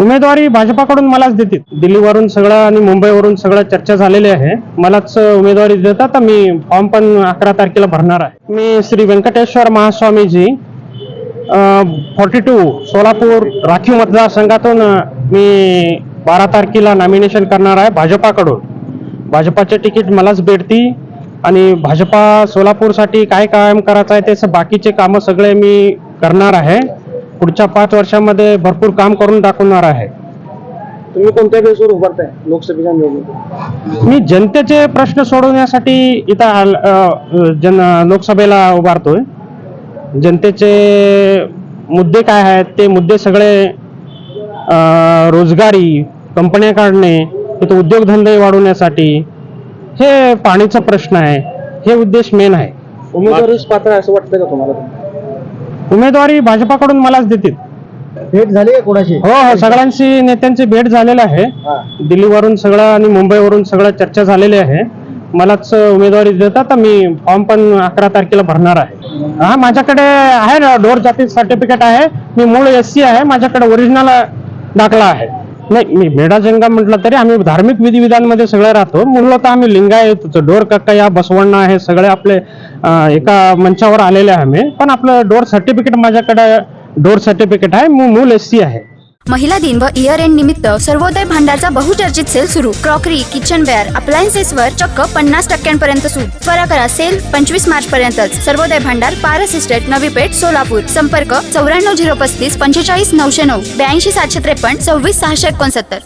उमेदवारी भाजपाकडून मलाच देतील. दिल्लीवरून सगळं आणि मुंबईवरून सगळं चर्चा झालेली आहे. मलाच उमेदवारी देतात मी फॉर्म पण अकरा तारखेला भरणार आहे. मी श्री व्यंकटेश्वर महास्वामीजी फॉर्टी टू सोलापूर राखीव मतदारसंघातून मी बारा तारखेला नॉमिनेशन करणार आहे भाजपाकडून. भाजपाचे तिकीट मलाच भेटती आणि भाजपा सोलापूरसाठी काय कायम करायचं आहे ते बाकीचे कामं सगळे मी करणार आहे. पुढच्या पाच वर्षामध्ये भरपूर काम करून दाखवणार आहे. तुम्ही कोणत्या बेसवर उभारताय लोकसभेच्या निवडणुकीत? मी जनतेचे प्रश्न सोडवण्यासाठी इथं जन लोकसभेला उभारतोय. जनतेचे मुद्दे काय आहेत? ते मुद्दे सगळे रोजगारी कंपन्या काढणे इथं उद्योगधंदे वाढवण्यासाठी हे पाणीचा प्रश्न आहे. हे उद्देश मेन आहे. उमेदवारीच पात्र आहे असं वाटतं का तुम्हाला? उमेदवारी भाजपाकडून मलाच देतील. भेट झाली आहे कोणाशी हो हो सगळ्यांशी नेत्यांची भेट झालेली आहे. हा. दिल्लीवरून सगळं आणि मुंबईवरून सगळं चर्चा झालेली आहे. मलाच उमेदवारी देतात तर मी फॉर्म पण अकरा तारखेला भरणार आहे. हा माझ्याकडे आहे ना डोर जाती सर्टिफिकेट आहे. मी मूळ एस सी आहे. माझ्याकडे ओरिजिनल दाखला आहे. नाही मी मेढा म्हटलं तरी आम्ही धार्मिक विधिविधांमध्ये सगळे राहतो. मूलत आम्ही लिंगायत डोर कक्का या बसवण्णा हे सगळे आपले एका मंचावर आलेले आहे आम्ही. पण आपलं डोर सर्टिफिकेट माझ्याकडे डोर सर्टिफिकेट आहे मूल एस सी आहे. महिला दिन व इयर एंड निमित्त सर्वोदय भांडारचा बहुचर्चित सेल सुरू. क्रॉकरी किचनवेअर अप्लायन्सेस वर चक्क पन्नास टक्क्यांपर्यंत सूट त्वरा करा सेल पंचवीस मार्च पर्यंत सर्वोदय भांडार पारस इस्टेट नवी पेठ सोलापूर. संपर्क चौऱ्याण्णव झिरो पस्तीस पंचेचाळीस नऊशे नऊ. ब्याऐंशी सातशे त्रेपन्न सव्वीस सहाशे एकोणसत्तर.